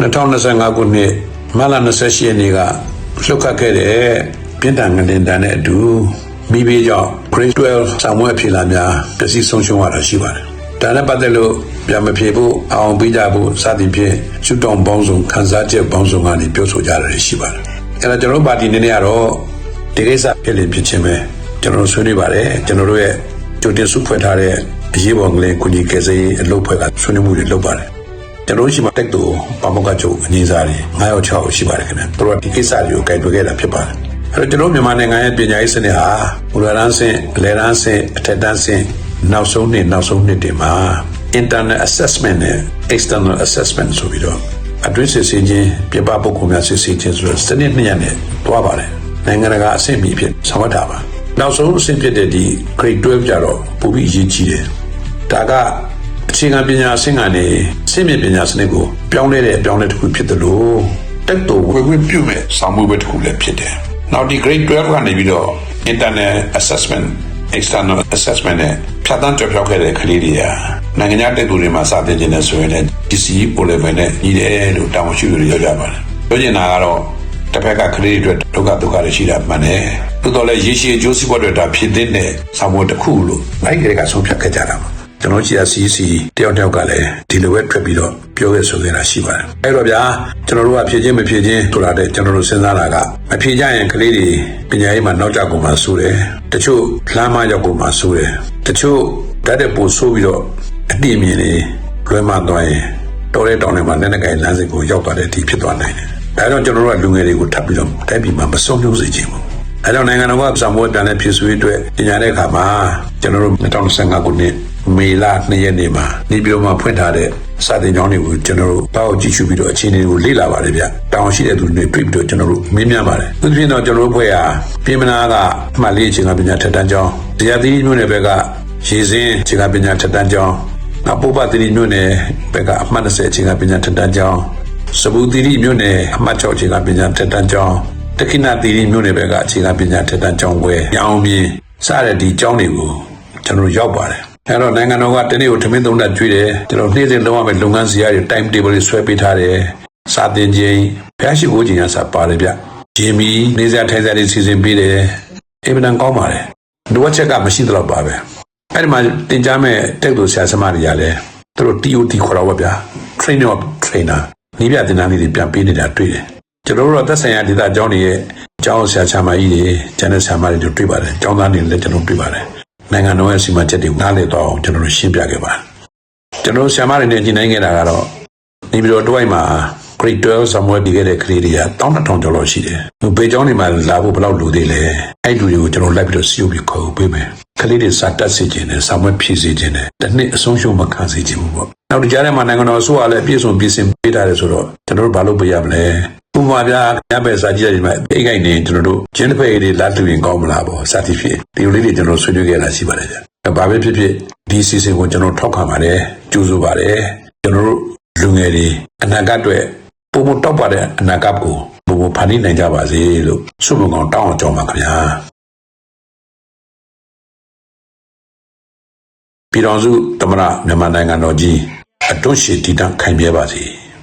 2025ခုနှစ်မလ28ရက်နေ့ကလှုပ်ခတ်ခဲ့တဲ့ပြင်တန်ငလင်တန်နဲ့အတူမိဘေးကြောင့် Grade 12ဆောင်းဝဲဖြေလာများပျက်စီးဆုံးရှုံးရတာရှိပါတယ်။ဒါနဲ့ပတ်သက်လို့ပြန်မဖြေဖို့အောင်ပေးကြဖို့စသည်ဖြင့်ရှုတောင်းပေါင်းစုံခန်းစားချက်ပေါင်းစုံကနေပြောဆိုကြရတယ်ရှိပါတယ်။အဲဒါကျွန်တော်တို့ပါတီနေနေကတော့ဒီကိစ္စဖြစ်လည်ဖြစ်ချင်းပဲကျွန်တော်တို့ဆွေးနွေးပါတယ်ကျွန်တော်တို့ရဲ့ကြိုတင်စုဖွဲ့ထားတဲ့အရေးပေါ်ကလေးကုညီကယ်ဆယ်ရေးအလုပ်ဖွဲ့ကဆွေးနွေးမှုတွေလုပ်ပါတယ်။ ကျွန်တော်တို့ရှိမှတက်တူပါမောကချုပ်အငင်းစားတွေ9ရောက်6ရောက်ရှိပါတယ်ခင်ဗျာတို့ကဒီကိစ္စတွေကိုကြိုက်တွေ့ခဲ့တာဖြစ်ပါတယ်အဲ့တော့ကျွန်တော်မြန်မာနိုင်ငံရဲ့ပညာရေးစနစ်ဟာမူလတန်းဆင့်အလယ်တန်းဆင့်အထက်တန်းဆင့်နောက်ဆုံးနှစ်နောက်ဆုံးနှစ်တွေမှာ internal assessment နဲ့ external assessment ဆိုပြီးတော့အတွင်းစစ်ဆေးခြင်းပြပပုဂ္ဂိုလ်များစစ်ဆေးခြင်းဆိုတော့စနစ်နှစ်ရပ်နဲ့တွားပါတယ်နိုင်ငံတကာအဆင့်မီဖြစ်ဆောင်ရွက်တာပါနောက်ဆုံးအဆင့်ဖြစ်တဲ့ဒီ grade 12ကြတော့ပိုပြီးအရေးကြီးတယ်ဒါက အခြေခံပညာအဆင့်ကနေအဆင့်မြင့်ပညာစနစ်ကိုပြောင်းလဲတဲ့အပြောင်းလဲတစ်ခုဖြစ်တယ်လို့တက်တော်ဝေဝေပြုမဲ့ဆောင်မှုပဲတစ်ခုလည်းဖြစ်တယ်။နောက်ဒီ grade 12ကနေပြီးတော့ internal assessment external assessment နဲ့ဖြတ်တန်းကြော်ဖြောက်ခဲ့တဲ့ကလေးတွေကနိုင်ငံခြားတက်သူတွေမှာစတင်ခြင်းနဲ့ဆိုရင်လည်း DCE O level နဲ့ညီတယ်လို့တောင်းရှိသူတွေပြောကြပါတယ်။ပြောချင်တာကတော့တစ်ဖက်ကကလေးတွေအတွက်ဒုက္ခဒုက္ခတွေရှိတာမှန်တယ်။သို့တော်လည်းရေရှည်အကျိုးစီးပွားတွေဒါဖြစ်တဲ့ဆောင်မှုတစ်ခုလို့အဲ့ဒီကဆုံးဖြတ်ခဲ့ကြတာပါ။ ကျွန်တော်ကြီးအစီအစီတယောက်တယောက်ကလည်းဒီလိုပဲထွက်ပြီးတော့ပြောခဲ့ဆိုခဲ့တာရှိပါတယ်။အဲ့တော့ဗျာကျွန်တော်တို့ကဖြည့်ချင်းမဖြည့်ချင်းဆိုတာတဲ့ကျွန်တော်တို့စဉ်းစားတာကမဖြည့်ကြရင်ကလေးတွေပညာရေးမှာနောက်ကျကုန်မှာစိုးတယ်။တချို့လမ်းမရောက်ကုန်မှာစိုးတယ်။တချို့ဓာတ်တဲ့ပိုဆိုးပြီးတော့အတိအမြင်တွေလွဲမှသွားရင်တော်တဲ့တောင်းတွေမှာလက်နက်ကင်လမ်းစဉ်ကိုရောက်သွားတဲ့အထိဖြစ်သွားနိုင်တယ်။ဒါကြောင့်ကျွန်တော်တို့ကလူငယ်တွေကိုထပ်ပြီးတော့တိုက်ပြီးမှမဆုံးမျိုးစေချင်ဘူး။အဲကြောင့်နိုင်ငံတော်ကစာမိုးပြန်တဲ့ဖြစ်ဆွေးအတွက်ညညာတဲ့အခါမှာကျွန်တော်တို့2015ခုနှစ် မေလ2ရက်နေ့မှာနေပြည်တော်မှာဖွင့်ထားတဲ့စာတင်ကျောင်းတွေကိုကျွန်တော်တို့တောက်ကြည့်ရှုပြီးတော့အခြေအနေကိုလေ့လာပါတယ်ဗျ။တောင်းရှိတဲ့သူတွေတွေ့ပြီးတော့ကျွန်တော်တို့မေးမြန်းပါတယ်။သူပြင်တော့ကျွန်တော်တို့ဖွဲ့ဟာပြည်မနာကအမှတ်လေးအခြေခံပညာထက်တန်းကျောင်းတရားသီးမျိုးနယ်ဘက်ကရေစင်းအခြေခံပညာထက်တန်းကျောင်းနောက်ပုပ္ပတိမျိုးနယ်ဘက်ကအမှတ်20အခြေခံပညာထက်တန်းကျောင်းစပူတိမျိုးနယ်အမှတ်6အခြေခံပညာထက်တန်းကျောင်းတခိနသီရိမြို့နယ်ဘက်ကအခြေခံပညာထက်တန်းကျောင်းခွဲညောင်ပြင်းစတဲ့ဒီကျောင်းတွေကိုကျွန်တော်ရောက်ပါတယ် အဲ့တော့နိုင်ငံတော်ကတနေ့ကိုထမင်းသုံးတက်ကျွေးတယ်ကျွန်တော်နေ့စဉ်လုံးဝမဲ့လုပ်ငန်းစီရတွေ time table တွေဆွဲပေးထားတယ်စာသင်ချိန်ဖျားရှိခိုးချိန်ကစပါတယ်ဗျဂျင်မီနေစားထိုင်စားတွေစီစဉ်ပေးတယ်အင်မတန်ကောင်းပါတယ်လိုအပ်ချက်ကမရှိတော့ပါပဲအဲ့ဒီမှာတင် जा မဲ့တက်သူဆရာဆမတွေကလည်းသူတို့ TOT ခေါ်တော့ဗျာ training of trainer နီးပြတင်တန်းလေးတွေပြန်ပေးနေတာတွေ့တယ်ကျွန်တော်တို့တော့သက်ဆိုင်ရာဒေသအကြောင်းတွေရဲ့အကြောင်းဆရာဆရာမကြီးတွေကျန်တဲ့ဆရာမတွေတို့တွေ့ပါတယ်အကြောင်းသားတွေလည်းကျွန်တော်တွေ့ပါတယ် နိုင်ငံတော်ရဲ့စီမံချက်တွေကိုနားလည်တော့အောင်ကျွန်တော်တို့ရှင်းပြခဲ့ပါတယ်ကျွန်တော်ဆရာမတွေနဲ့ညှိနှိုင်းခဲ့တာကတော့နေပြီးတော့တွိုက်မှာ grade 12ဆာမွဲပြီးခဲ့တဲ့ကလေးတွေက1200ကျော်လောက်ရှိတယ်။ဘေးကျောင်းတွေမှာလာဖို့ဘယ်လောက်လိုသေးလဲ။အဲ့လူတွေကိုကျွန်တော်လိုက်ပြီးတော့စီယုပြီးခေါ်ပေးမယ်။ကလေးတွေစာတက်စေခြင်းနဲ့ဆာမွဲဖြည့်စေခြင်းနဲ့တစ်နှစ်အဆုံးရှုံးမခံစေခြင်းဘူးပေါ့။နောက်ဒီကြားထဲမှာနိုင်ငံတော်အစိုးရလည်းပြည့်စုံပြည့်စင်ပေးထားတယ်ဆိုတော့ကျွန်တော်တို့ဘာလုပ်ပေးရမလဲ။ ဥပမာပြညဘက်စာကြည့်ရဒီမှာအိတ်ကိုက်နေကျွန်တော်တို့ဂျင်းတစ်ဖက်တွေလာတူရင်ကောင်းမလားပေါ့စသည်ဖြင့်ဒီလိုလေးတွေကျွန်တော်ဆွေးနွေးခဲ့တာရှိပါတယ်ဗျ။ဘာပဲဖြစ်ဖြစ်ဒီစီစဉ်ကိုကျွန်တော်ထောက်ခံပါတယ်ကြိုးဆိုပါတယ်ကျွန်တော်တို့လူငယ်တွေအနာဂတ်အတွက်ပုံမတောက်ပါတဲ့အနာဂတ်ကိုဘဘဖန်တီးနိုင်ကြပါစေလို့ဆုမကောင်တောင်းအောင်ကြောင်းပါခင်ဗျာပြည်တော်စုသမရမြန်မာနိုင်ငံတော်ကြီးအတွန်းရှိတည်တံ့ခိုင်မြဲပါစေ